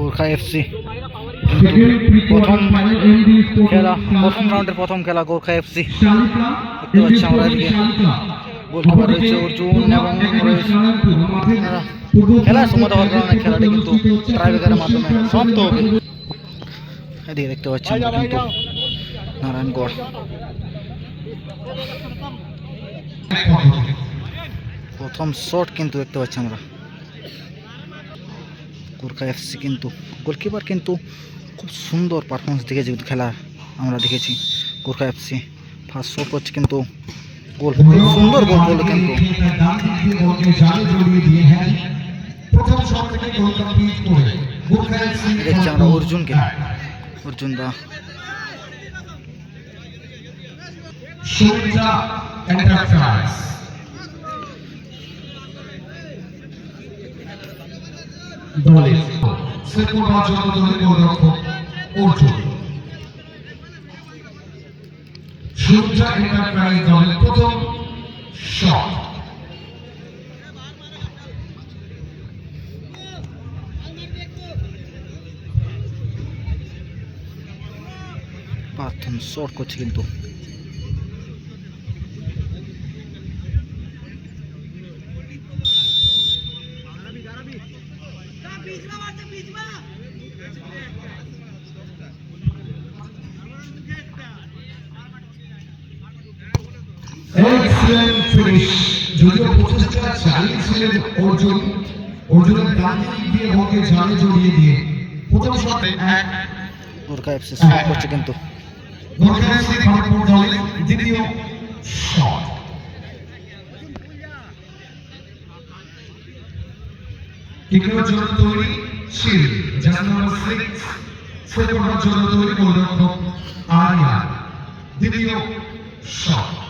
Gorkha FC. প্রথম খেলা প্রথম রাউন্ডের প্রথম খেলা গোর্খা এফসি। দেখতে পাচ্ছি আমরা এদিকে। গোলকিপার রয়েছে অর্জুন এবং খেলার সময় হওয়ার কারণে খেলাটি কিন্তু ট্রাইবেকারের মাধ্যমে সমাপ্ত হবে। এদিকে দেখতে পাচ্ছি আমরা কিন্তু নারায়ণগড়। প্রথম শট কিন্তু দেখতে পাচ্ছি আমরা। গোর্খা এফসি কিন্তু, গোলকিপার কিন্তু খুব সুন্দর পারফরমেন্স দেখেছি কিন্তু খেলা আমরা দেখেছি। গোর্খা এফসি ফার্স্ট শট হচ্ছে কিন্তু গোল, খুব সুন্দর গোল করল কিন্তু। দেখছি আমরা অর্জুনকে। অর্জুন দা। সুবিধা এন্টারপ্রাইজ দলের শ্রীপুরবাদ জনদলের গোলরক্ষক অর্জুন। সুবিধা এন্টারপ্রাইজ দলের প্রথম শট প্রথম শট করছে কিন্তু। এক্সেলেন্ট ফিনিশ যদিও প্রচেষ্টা চালিয়েছিলেন অর্জুন অর্জুনের ডান দিক দিয়ে বলকে জালে জড়িয়ে দিয়ে। প্রথম শটে এক। গোর্খা এফসি শট করছে কিন্তু। গোলকিপার শ্রী খড়গপুর দলের দ্বিতীয় শট। কিকের জন্য তৈরি? শিল। জার্সি নাম্বার সিক্স সেপ্টেম্বর জন্য তৈরি গোলরক্ষক আরিয়া দ্বিতীয় শট।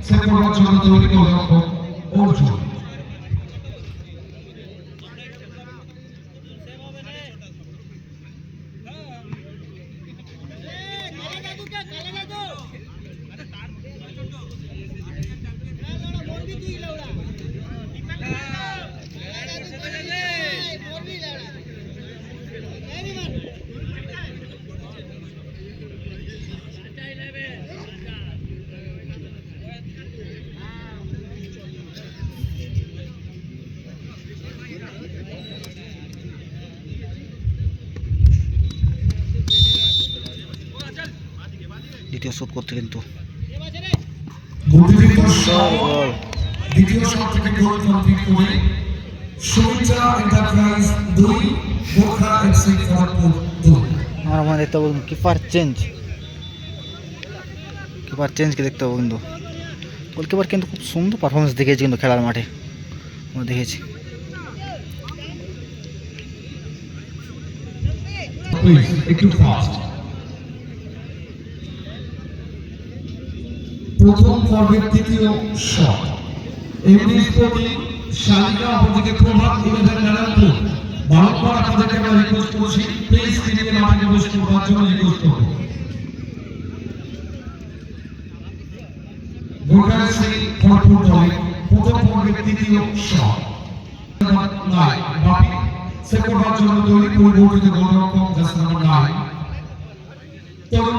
পুরী সেপ্টেম্বর জন্য তৈরি গোলরক্ষক অর্জুন। দ্বিতীয় শট করতে কিন্তু। গতিবিধ সুন্দর দ্বিতীয় শট থেকে গোল কমপ্লিট করে সুবিধা এন্টারপ্রাইজ দুই বোখা এফসি খড়গপুর দুই। আমরা মনে দেখতে পাবো কিপার চেঞ্জ কিপার চেঞ্জকে দেখতে পাবো কিন্তু গোলকিপার কিন্তু খুব সুন্দর পারফরমেন্স দেখেছি কিন্তু খেলার মাঠে। আমরা দেখেছি। একটু ফাস্ট প্রথম পর্বের তৃতীয় শট। এমনি স্পোর্টিং শালিকা অপরদিকে প্রভাত ইলেভেন নারায়ণপুর। বারংবার আপনাদেরকে আমরা রিকোয়েস্ট করছি। প্লিজ স্ক্রিনে মাঠে বসে করবার জন্য রিকোয়েস্ট করব গোলকার শ্রী খড়পুর দলের প্রথম পর্বের তৃতীয় শট। বাপি। সেপ্টেম্বর জন্য তৈরি পরিবর্তিত গোলরক্ষক jersey number nine Tarun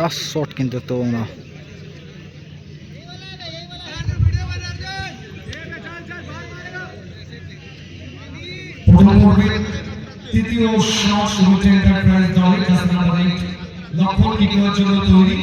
last shot কিন্তু তো না। তৃতীয় শট শুরুতে এন্টারপ্রাইজ দলের কাছে লক্ষণ কিকের জন্য তৈরি।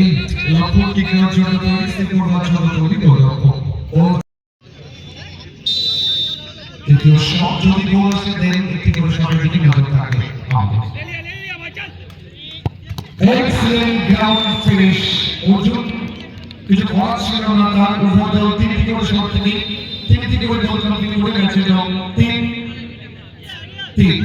এইট লক্ষণ কিকের জন্য তৈরি সিকিউর তৈরি গোলরক্ষক ও শট যদি গোল আসে, দেন একটি করে শটের দিকে নজর থাকবে। এক্সেলেন্ট গ্রাউন্ড ফিনিশ অর্জুন কিছু করার ছিল না, তার ওভার দল তিনটি করে শট তিনি তিনটি করে গোল কমপ্লিট করে গেছিল তিন তিন।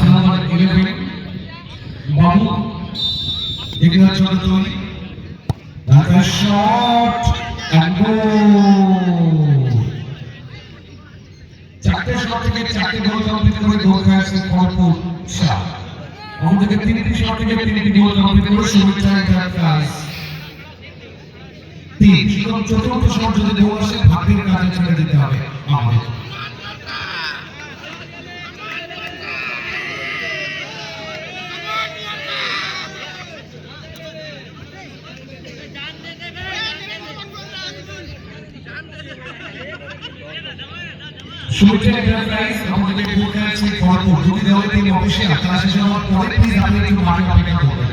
জার্সি নাম্বার ইলেভেন বাবু এগুলোর জন্য তৈরি ঢাকার শট চারটে শট থেকে চারটে গোল কমপ্লিট করে গোল খাইছে খড়গপুর শাহ। শট থেকে তিনটি তিন সুতরাং চতুর্থ শট যদি গোল আসে, ভাগ্যের কাজে ছেড়ে দিতে হবে আমাদের। শুভেচ্ছা এন্টারপ্রাইজ আমাদের গোল খাইছে খড়গপুর যদি দেওয়া টিম অফিসিয়াল খেলা শেষ হওয়ার পরে প্লিজ আপনি একটু মাঠে অপেক্ষা করবেন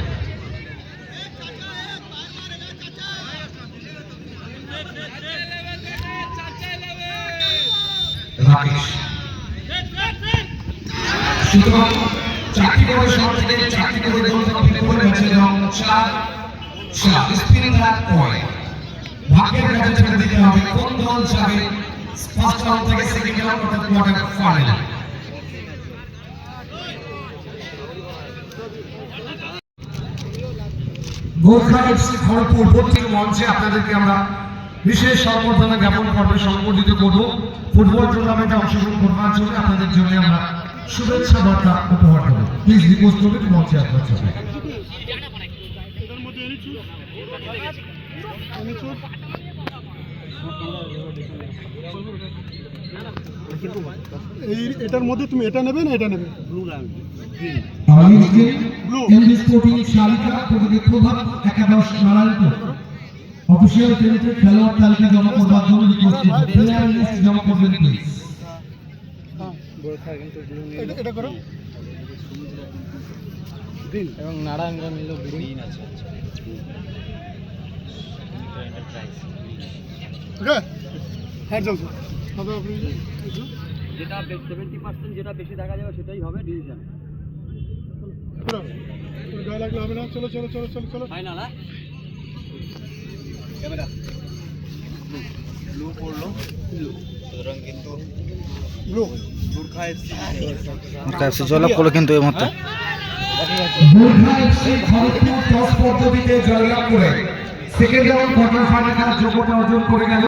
সুতরাং চারটি করে শট থেকে চারটি করে গোল কমপ্লিট করে ম্যাচে এবং চার চার স্পিন দ্যাট পয়েন্ট ভাগ্যের কাছে দিতে হবে কোন দল যাবে ফার্স্ট থেকে সেকেন্ড রাউন্ড অর্থাৎ quarter final Gorkha FC Kharagpur পত্রিক মঞ্চে আপনাদেরকে আমরা বিশেষ সম্বর্ধনা জ্ঞাপন পর্বে সংবর্ধিত করব। ফুটবল টুর্নামেন্টে অংশগ্রহণ করবার জন্য আপনাদের জন্য আমরা শুভেচ্ছা বার্তা উপহার দেবো। প্লিজ রিকোয়েস্ট করবেন মঞ্চে আপনার জন্য এই এটার মধ্যে তুমি এটা নেবে না এটা নেবে? আজকে এমডি স্পোর্টিং শালিকা প্রতিনিধি প্রধান একাদশ নারায়ণপুর অফিসিয়াল টেরিটরি খেলোয়াড় তালিকা জমা করবার জন্য রিকোয়েস্ট করছি প্লেয়ার লিস্ট জমা করবেন প্লিজ এটা করো। এবং নারায়ণগঞ্জ গ্রিন আছে ওকে হ্যাঁ চলছে। যেটা সেভেন্টি পার্সেন্ট যেটা বেশি দেখা যাবে সেটাই হবে ডিসিশন পুরো পুরো গায়ে লাগলে হবে না। চলো চলো চলো চলো চলো। ফাইনাল হ্যাঁ? ক্যামেরা। ব্লু পড়ল। ব্লু জয়লাভ করল কিন্তু এই মুহূর্তে। গোর্খা এফসি খড়গপুর টস পদ্ধতিতে জয়লাভ করে সেকেন্ড রাউন্ড কোয়ার্টার ফাইনাল যোগ্যতা অর্জন করে গেল।